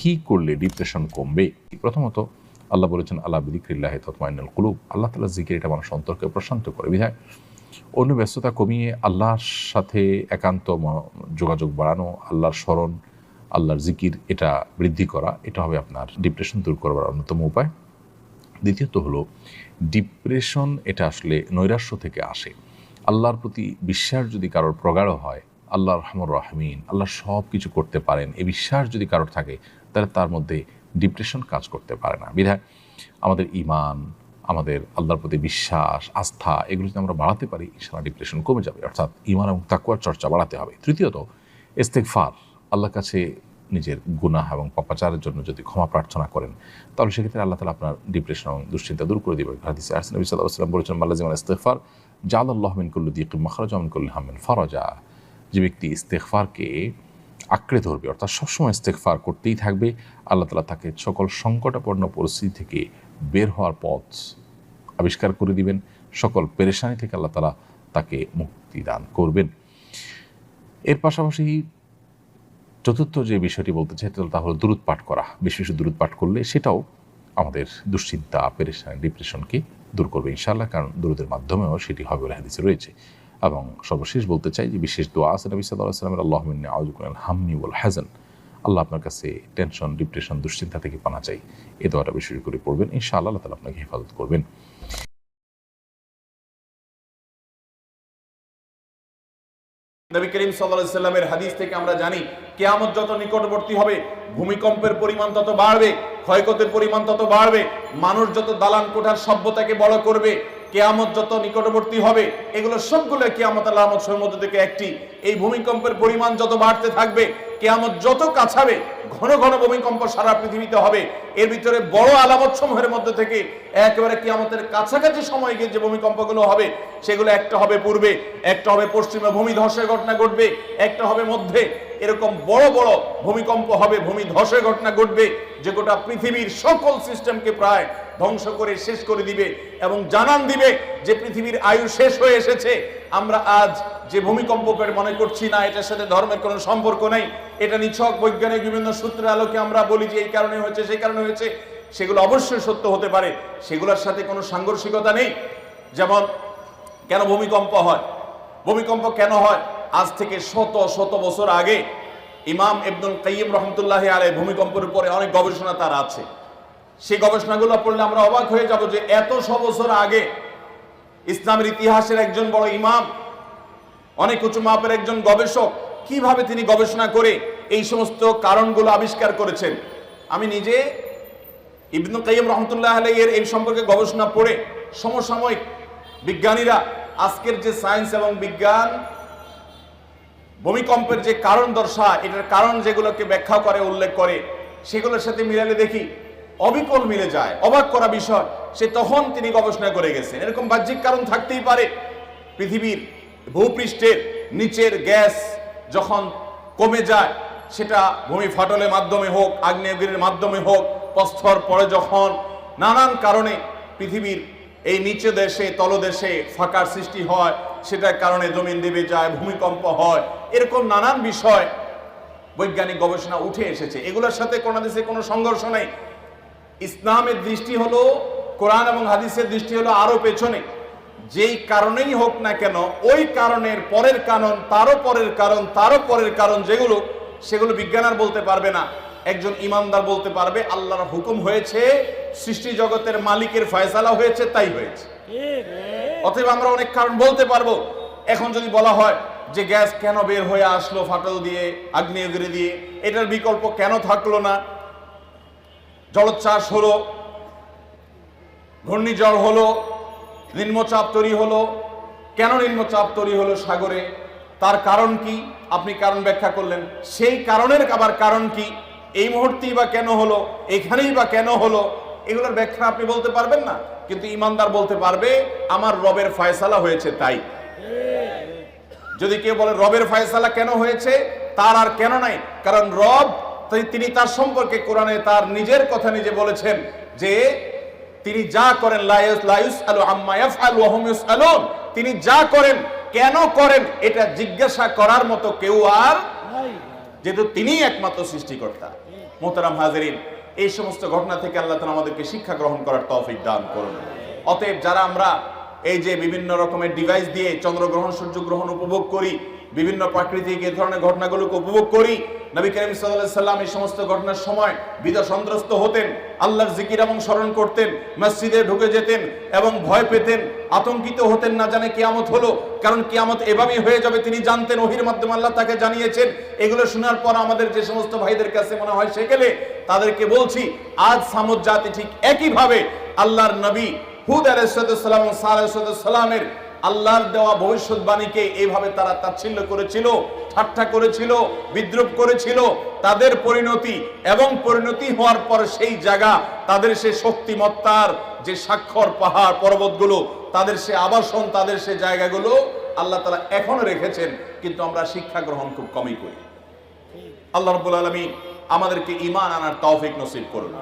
কি করলে ডিপ্রেশন কমবে? প্রথমত আল্লাহ বলেছেন, আল্লাহ বিদিক্রিল্লাহ তৎমাইনুল কুলুব। আল্লাহ তালা জিকির এটা মানুষ অন্তরকে প্রশান্ত করে। বিধায় অন্য ব্যস্ততা কমিয়ে আল্লাহর সাথে একান্ত যোগাযোগ বাড়ানো, আল্লাহর স্মরণ, আল্লাহর জিকির এটা বৃদ্ধি করা, এটা হবে আপনার ডিপ্রেশন দূর করবার অন্যতম উপায়। দ্বিতীয়ত হলো ডিপ্রেশন এটা আসলে নৈরাশ্য থেকে আসে। আল্লাহর প্রতি বিশ্বাস যদি কারোর প্রগাঢ় হয় আল্লাহ রহমর রহমিন, আল্লাহ সব কিছু করতে পারেন। এই বিশ্বাস যদি কারোর থাকে, তাহলে তার মধ্যে ডিপ্রেশন কাজ করতে পারে না। বিধায় আমাদের ইমান আমাদের আল্লাহর প্রতি বিশ্বাস, আস্থা, এগুলো যদি আমরা বাড়াতে পারি ইনশাল্লাহ ডিপ্রেশন কমে যাবে। অর্থাৎ ইমান এবং তাকুয়ার চর্চা বাড়াতে হবে। তৃতীয়ত ইস্তেকফার আল্লাহর কাছে নিজের গুনাহ এবং পাপাচারের জন্য যদি ক্ষমা প্রার্থনা করেন, তাহলে সেক্ষেত্রে আল্লাহ তালা আপনার ডিপ্রেশন এবং দুশ্চিন্তা দূর করে দেবে হাদিসে নবী সাল্লাহ সাল্লাম বলেছেন মাল্লাজিমান ইস্তেকফার জাল আল্লাহ মিন কুল্লু দিক মাখরাজ মিন কুল্লি হামিন ফরজা। যে ব্যক্তি ইস্তেকফারকে আঁকড়ে ধরবে, অর্থাৎ সবসময় ইস্তেকফার করতেই থাকবে, আল্লাহ তালা তাকে সকল সংকটাপন্ন পরিস্থিতি থেকে বের হওয়ার পথ আবিষ্কার করে দিবেন। সকল পেরেশানি থেকে আল্লাহ তালা তাকে মুক্তি দান করবেন। এর পাশাপাশি চতুর্থ যে বিষয়টি বলতে চাই তা হলো দূরত পাঠ করা। বেশি বেশি দূরত পাঠ করলে সেটাও আমাদের দুশ্চিন্তা, পেরেশানি ডিপ্রেশনকে দূর করবে ইনশাআল্লাহ, কারণ দূরদের মাধ্যমেও সেটি হবে বলে হাদিসে রয়েছে। এবং সর্বশেষ বলতে চাই যে বিশেষ দোয়া আছে নবী সাল্লাহ সাল্লামের আল্লাহ মিন্নি আউজুকুল হামনি হাজান আল্লাহ আপনার কাছে টেনশন ডিপ্রেশন দুশ্চিন্তা থেকে পানা চাই। এ দোয়াটা বেশি করে পড়বেন। ইনশাআল্লাহ আল্লাহ তালা আপনাকে হেফাজত করবেন। নবী করিম সাল্লাল্লাহু সাল্লামের হাদিস থেকে আমরা জানি, কেয়ামত যত নিকটবর্তী হবে, ভূমিকম্পের পরিমাণ তত বাড়বে, ক্ষয়ক্ষতির পরিমাণ তত বাড়বে, মানুষ যত দালান কোঠার সভ্যতাকে বড় করবে কেয়ামত যত নিকটবর্তী হবে, এগুলো সবগুলো কেয়ামত আলামত মধ্যে থেকে একটি। এই ভূমিকম্পের পরিমাণ যত বাড়তে থাকবে, কেয়ামত যত কাছাবে, ঘন ঘন ভূমিকম্প সারা পৃথিবীতে হবে। এর ভিতরে বড় আলামত সমূহের মধ্যে থেকে একেবারে কিয়ামতের কাছাকাছি সময় গিয়ে যে ভূমিকম্পগুলো হবে, সেগুলো একটা হবে পূর্বে, একটা হবে পশ্চিমে ভূমি ধসের ঘটনা ঘটবে, একটা হবে মধ্যে। এরকম বড় বড় ভূমিকম্প হবে, ভূমি ধসের ঘটনা ঘটবে, যে গোটা পৃথিবীর সকল সিস্টেমকে প্রায় ধ্বংস করে শেষ করে দিবে এবং জানান দিবে যে পৃথিবীর আয়ু শেষ হয়ে এসেছে। আমরা আজ যে ভূমিকম্পকে মনে করছি না, এটার সাথে ধর্মের কোনো সম্পর্ক নেই। এটা নিছক বৈজ্ঞানিক বিভিন্ন সূত্রের আলোকে আমরা বলি যে এই কারণে হয়েছে, সেই কারণে হয়েছে। সেগুলো অবশ্যই সত্য হতে পারে। সেগুলোর সাথে কোনো সাংঘর্ষিকতা নেই। যেমন, কেন ভূমিকম্প হয়? ভূমিকম্প কেন হয়? আজ থেকে শত শত বছর আগে ইমাম ইবনুল কাইয়িম রহমতুল্লাহ আলাই ভূমিকম্পের উপরে অনেক গবেষণা তার আছে। সেই গবেষণাগুলো পড়লে আমরা অবাক হয়ে যাব যে এত শ বছর আগে ইসলামের ইতিহাসের একজন বড় ইমাম, অনেক উঁচু মাপের একজন গবেষক কীভাবে তিনি গবেষণা করে এই সমস্ত কারণগুলো আবিষ্কার করেছেন। আমি নিজে ইবনু কাইম রহমতুল্লাহ আলাইয়ের এই সম্পর্কে গবেষণা পড়ে সমসাময়িক বিজ্ঞানীরা আজকের যে সায়েন্স এবং বিজ্ঞান ভূমিকম্পের যে কারণ দর্শা এটার কারণ যেগুলোকে ব্যাখ্যা করে, উল্লেখ করে, সেগুলোর সাথে মিলালে দেখি অবিকল মিলে যায়, অবাক করা বিষয়। সে তখন তিনি গবেষণা করে গেছেন। এরকম বাহ্যিক কারণ থাকতেই পারে। পৃথিবীর ভূপৃষ্ঠের নিচের গ্যাস যখন কমে যায়, সেটা ভূমি ফাটলের মাধ্যমে হোক, আগ্নেয়গিরির মাধ্যমে হোক, প্রস্তর পরে যখন নানান কারণে পৃথিবীর এই নিচে দেশে, তলদেশে ফাঁকার সৃষ্টি হয় সেটার কারণে জমিন দেবে যায়, ভূমিকম্প হয়। এরকম নানান বিষয় বৈজ্ঞানিক গবেষণা উঠে এসেছে। এগুলোর সাথে কোনো দেশে কোনো সংঘর্ষ নেই। ইসলামের দৃষ্টি হলো, কোরআন এবং হাদিসের দৃষ্টি হলো আরও পেছনে। যেই কারণেই হোক না কেন, ওই কারণের পরের কারণ, তারও পরের কারণ, তারও পরের কারণ যেগুলো, সেগুলো বিজ্ঞান আর বলতে পারবে না। একজন ইমানদার বলতে পারবে, আল্লাহর হুকুম হয়েছে, সৃষ্টি জগতের মালিকের ফয়সালা হয়েছে, তাই হয়েছে। অতএব আমরা অনেক কারণ বলতে পারব। এখন যদি বলা হয় যে গ্যাস কেন বের হয়ে আসলো ফাটল দিয়ে, আগ্নেয়গিরি দিয়ে, এটার বিকল্প কেন থাকল না? জলোচ্ছ্বাস হলো, ঘূর্ণিঝড় হলো, নিম্নচাপ তৈরি হলো। কেন নিম্নচাপ তৈরি হলো সাগরে? তার কারণ কি? আপনি কারণ ব্যাখ্যা করলেন। সেই কারণের আবার কারণ কি? এই মুহূর্তেই বা কেন হলো? এখানেই বা কেন হলো? এগুলোর ব্যাখ্যা আপনি বলতে পারবেন না কিন্তু ইমানদার বলতে পারবে আমার রবের ফয়সালা হয়েছে তাই। যদি কেউ বলে রবের ফয়সালা কেন হয়েছে তার আর কেন নাই? কারণ রব তিনি তার সম্পর্কে কোরআনে তার নিজের কথা নিজে বলেছেন যে তিনি যা করেন তিনি যা করেন কেন করেন এটা জিজ্ঞাসা করার মতো কেউ আর যেহেতু তিনিই একমাত্র সৃষ্টিকর্তা। মোহতারাম হাজারিন এই সমস্ত ঘটনা থেকে আল্লাহ তালা আমাদেরকে শিক্ষা গ্রহণ করার তৌফিক দান করুন। অতএব যারা আমরা এই যে বিভিন্ন রকমের ডিভাইস দিয়ে চন্দ্রগ্রহণ, সূর্যগ্রহণ উপভোগ করি বিভিন্ন প্রাকৃতিক এই ধরনের ঘটনাগুলোকে উপভোগ করি। নবী করিম সাল্লাম এই সমস্ত ঘটনার সময় বিদ সন্ত্রস্ত হতেন, আল্লাহর জিকির এবং স্মরণ করতেন, মসজিদে ঢুকে যেতেন এবং ভয় পেতেন, আতঙ্কিত হতেন না জানে কিয়ামত হলো, কারণ কিয়ামত এভাবেই হয়ে যাবে, তিনি জানতেন, ওহির মাধ্যমে আল্লাহ তাকে জানিয়েছেন। এগুলো শোনার পর আমাদের যে সমস্ত ভাইদের কাছে মনে হয় সেকেলে তাদেরকে বলছি, আজ সামুদ জাতি ঠিক একইভাবে আল্লাহর নবী হুদ সাহ আলাইসালামের আল্লাহর দেওয়া ভবিষ্যৎবাণীকে এইভাবে তারা তাচ্ছিল্য করেছিল, ঠাট্টা করেছিল, বিদ্রুপ করেছিল, তাদের পরিণতি এবং পরিণতি হওয়ার পর সেই জায়গা, তাদের সে শক্তিমত্তার যে স্বাক্ষর পাহাড় পর্বতগুলো, তাদের সে আবাসন, তাদের সে জায়গাগুলো আল্লাহ তালা এখনও রেখেছেন, কিন্তু আমরা শিক্ষা গ্রহণ খুব কমই করি। আল্লাহ রব্বুল আলমী আমাদেরকে ইমান আনার তৌফিক নসিব করুন।